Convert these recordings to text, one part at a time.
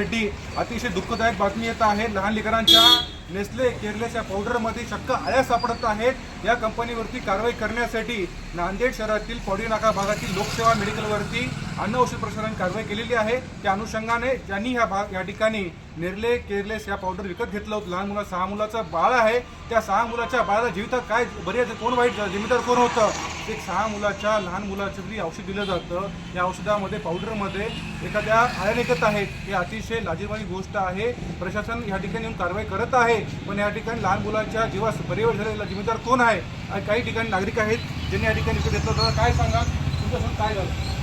साठी अतिशय दुःखदायक बातमी येत आहे. लहान लेकरांच्या नेस्ले केरलेच्या पावडरमध्ये शक्क आळ्या सापडत आहेत. या कंपनीवरती कारवाई करण्यासाठी नांदेड शहरातील पौडी नाका भागातील लोकसेवा मेडिकलवरती अन्न औषध प्रशासनाने कारवाई केलेली आहे. त्या अनुषंगाने ज्यांनी ह्या भाग या ठिकाणी नेरले केरलेस या पावडर विकत घेतलं होतं. लहान मुला सहा मुलाचं बाळ आहे. त्या सहा मुलाच्या बाळाला जीवितात काय बरी आहे, कोण वाईट? जिम्मेदार कोण होतं? ते सहा मुलाच्या लहान मुलाचं जरी औषध दिलं जातं या औषधामध्ये पावडरमध्ये एखाद्या आया निघत आहेत हे अतिशय लाजीरवाणी गोष्ट आहे. प्रशासन या ठिकाणी येऊन कारवाई करत आहे. पण या ठिकाणी लहान मुलांच्या जीवास बरेवर झालेला जिम्मेदार कोण आहे? आणि काही ठिकाणी नागरिक आहेत ज्यांनी या ठिकाणी विकत घेतलं होतं. काय सांगा तुमच्यासोबत काय झालं?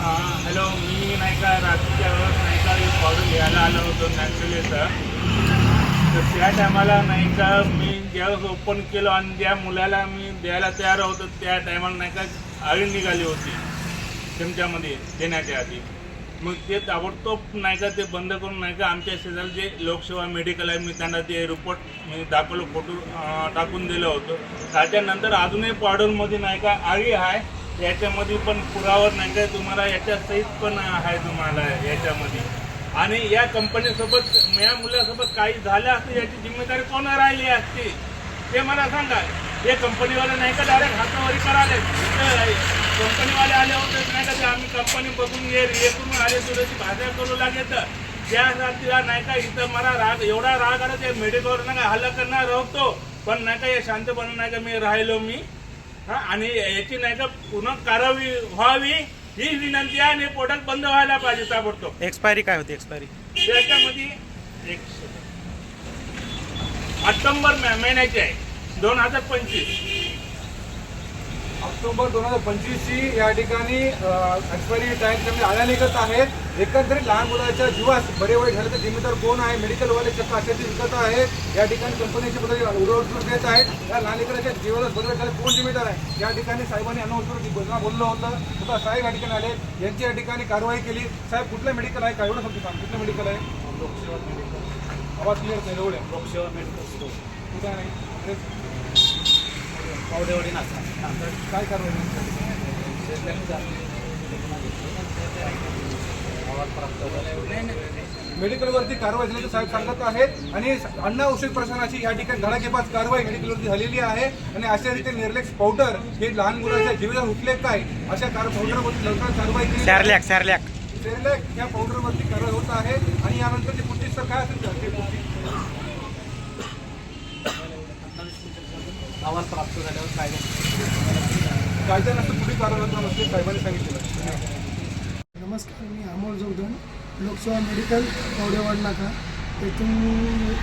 हॅलो मी नाही का रात्रीच्या वेळेस नाही का एक पावडर घ्यायला आलो होतो नॅचरलीचं तर. त्या टायमाला नाही का मी ज्यावेळेस ओपन केलं आणि ज्या मुलाला मी द्यायला तयार होतो. त्या टायमाला नाही का आळी निघाली होती. चमच्यामध्ये देण्याच्या आधी. मग ते ताबडतोब नाही का ते बंद करून नाही का आमच्या शेजारी जे लोकसेवा मेडिकल आहे मी त्यांना ते रिपोर्ट मी दाखवलं फोटो टाकून दिलं होतं. त्याच्यानंतर अजूनही पावडरमध्ये नाही का आळी आहे. याच्यामध्ये पण पुरावर नाही काय तुम्हाला याच्या सहित पण आहे तुम्हाला याच्यामध्ये. आणि या कंपनीसोबत या मुलासोबत काही झालं असतं याची जिम्मेदारी कोणा राहिली असती? ते मला सांगा. हे कंपनीवाले नाही का डायरेक्ट हातावरी कराले कंपनीवाले आले होते नाही का ते आम्ही कंपनी बघून हे करून आले थोडीशी भाज्या करू लागेल तर. त्यासाठीला नाही का इथं मला राग एवढा राग आला ते मेडिकलवर नाही का हल्ला करणार होतो पण नाही का हे शांतपणे नाही का मी राहिलो मी. आणि याची नाही का पुन्हा कारवाई व्हावी ही विनंती आहे आणि प्रोडक्ट बंद व्हायला पाहिजे ताबडतोब. एक्सपायरी काय होती? एक्सपायरी त्याच्यामध्ये एक ऑक्टोबर म- महिन्याची आहे. दोन हजार पंचवीस. ऑक्टोबर दोन हजार पंचवीसची या ठिकाणी एक्सपायरी टाईम आळ्या निघत आहेत. एकंदरीत लहान मुलाच्या जीवास बरे वाईट झाले तर जिम्मेदार कोण आहे? मेडिकलवाले चक्क अशाची विकत आहेत या ठिकाणी कंपनीचे बदल उडवडून देत आहेत. या लहान लेकराच्या जीवाला बरे वाईट झाले कोण जिम्मेदार आहे? या ठिकाणी साहेबांनी अनाऊन्सवर बोलणं बोललं होतं. सुद्धा साहेब या ठिकाणी आले. यांची या ठिकाणी कारवाई केली. साहेब कुठलं मेडिकल आहे? काय एवढं समजू सांग. कुठलं मेडिकल आहे? लोकसेवा मेडिकल आवाज क्लिअर नाही लोकसेवा मेडिकल स्टोर कुठं नाही पावडेवाडी नाचा काय कारवाई? मेडिकलवरती कारवाई झाल्याचं साहेब सांगत आहेत. आणि अन्न औषध प्रशासनाची या ठिकाणी धडाकेबाज कारवाई मेडिकलवरती झालेली आहे. आणि अशा रीती निर्लेक्स पावडर हे लहान मुलांच्या जीवितात उठले काय अशा कार पावडरवरती लवकर कारवाई केली. सॅरलॅक सॅरलॅक सेरेलॅक या पावडरवरती कारवाई होत आहे. आणि यानंतर ते पुष्टी काय असेल तर ते पुष्टी आवाज प्राप्त झाल्यावर काय कायद्यानंतर पुढील कारवाई साहेबांनी सांगितलेलं नमस्कार मी अमोल जोगदन लोकसेवा मेडिकल कवडेवाड नाका येथून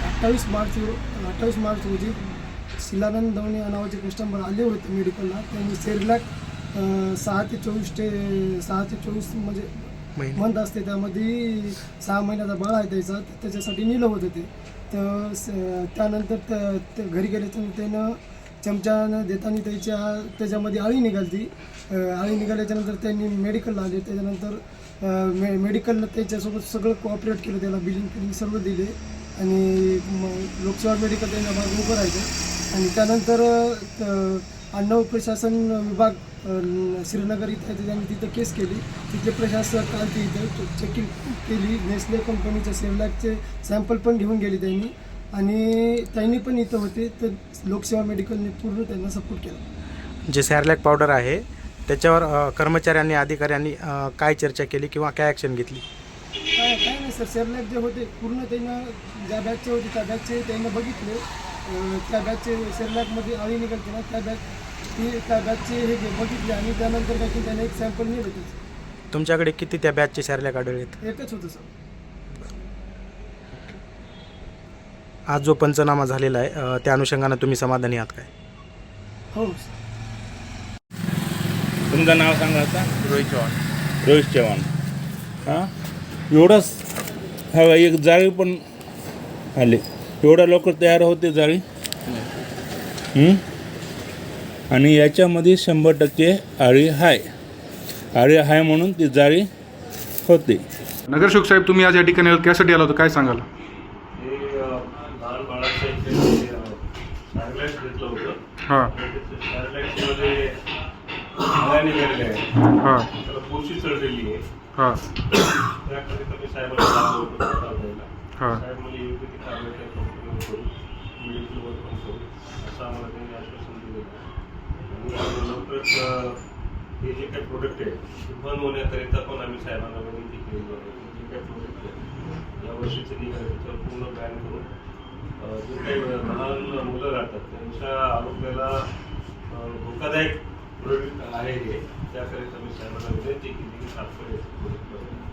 अठ्ठावीस मार्च अठ्ठावीस मार्च रोजी शिलानंद दवणे या नावाचे कस्टमर आले होते मेडिकलला त्यांनी सेरलॅक सहा ते चोवीस ते सहा ते चोवीस म्हणजे. मंथ असते. त्यामध्ये सहा महिन्याचा बाळ आहे त्याचा. त्याच्यासाठी नेलं होतं ते. तर त्यानंतर त्या- घरी गेल्याच्यानंतर त्यानं चमच्यानं देताना त्याच्या त्याच्यामध्ये आळी निघालती. आळी निघाल्याच्यानंतर त्यांनी मेडिकलला आले. त्याच्यानंतर मे मेडिकल त्याच्यासोबत सगळं कोऑपरेट केलं. त्याला बिलिंग फिलिंग सर्व दिले. आणि मग लोकसेवा मेडिकल त्यांना भाग उभं राहिलं. आणि त्यानंतर अन्न प्रशासन विभाग श्रीनगर इथं आहे, त्यांनी तिथं केस केली. तिथले प्रशासक आलते इथं. चेकिंग केली. नेस्ले कंपनीच्या सेरलॅकचे सॅम्पल पण घेऊन गेले त्यांनी. आणि त्यांनी पण इथं होते तर लोकसेवा मेडिकलने पूर्ण त्यांना सपोर्ट केला. जे सॅरलॅक पावडर आहे त्याच्यावर अ, कर्मचाऱ्यांनी अधिकाऱ्यांनी अ, काय चर्चा केली किंवा काय ॲक्शन घेतली? काय काय नाही सर सेरलॅक जे होते पूर्ण त्यांना ज्या बॅचचे होते त्या बॅचचे त्यांना बघितले. अं, त्या बॅचचे सेरलॅकमध्ये आळी निघालते ना त्या बॅच ती त्या बॅचचे हे घे- बघितले आणि त्यानंतर काय की त्याने एक सॅम्पल नेलं त्याचं तुमच्याकडे किती त्या बॅचचे सॅरलॅक आढळलेत? एकच होतं सर. आज जो पंचनामा झालेला आहे त्या अनुषंगानं तुम्ही समाधानी आहात काय? हो. तुमचं नाव सांगा आता. रोहित चव्हाण. रोहित चव्हाण. हां? एवढंच हा एक जाळी पण आले. एवढ्या लवकर तयार होते जाळी? हं? आणि याच्यामध्ये शंभर टक्के आळी आहे आळी आहे म्हणून ती जाळी होते. नगरसेवक साहेब तुम्ही आज या ठिकाणी आलात, त्यासाठी आला होता. काय सांगाल? लहान घेतलं होतं हां. त्याला पोशी चढलेली आहे त्याकरिता मी साहेबांना साहेब योग्य ती कारवाई त्या कंपनीवर करू पण करू असं आम्हाला त्यांनी आश्वासन दिलेलं आणि लवकरच हे. जे काही प्रोडक्ट आहे ते बंद होण्याकरिता पण आम्ही साहेबांना विनंती केली जे काही प्रोडक्ट आहे या वर्षीचे त्याच्यावर पूर्ण बॅन करून जे काही लहान मुलं राहतात त्यांच्या आरोग्याला धोकादायक प्रोडक्ट आहे हे. त्याकरिता मी साहेबांना विनंती केली की तात्काळ याचं